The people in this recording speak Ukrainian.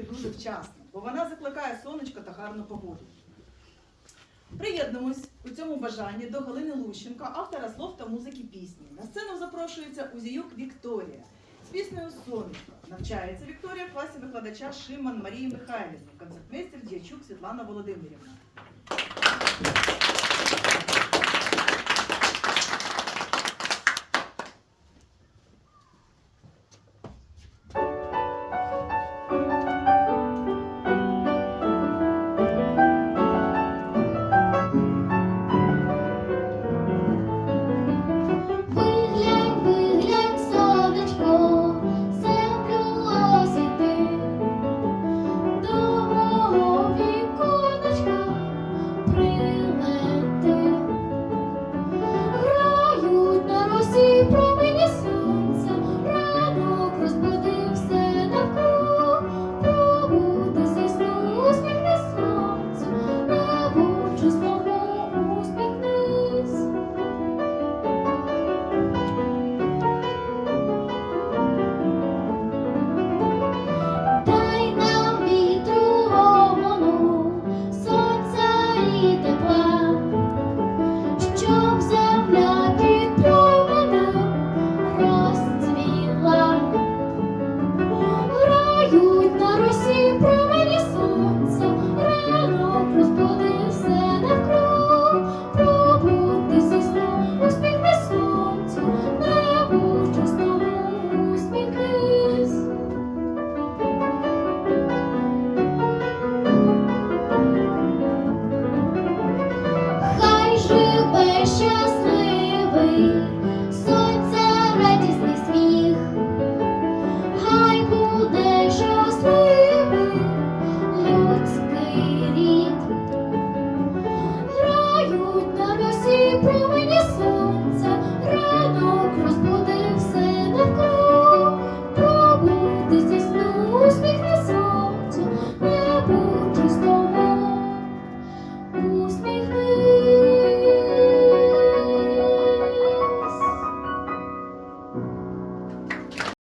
дуже вчасно, бо вона закликає сонечко та гарну погоду. Приєднуємось у цьому бажанні до Галини Лущенко, автора слов та музики пісні. На сцену запрошується Узіюк Вікторія з піснею Сонечко. Навчається Вікторія в класі викладача Шиман Марії Михайлівни, концертмейстер Дячук Світлана Володимирівна.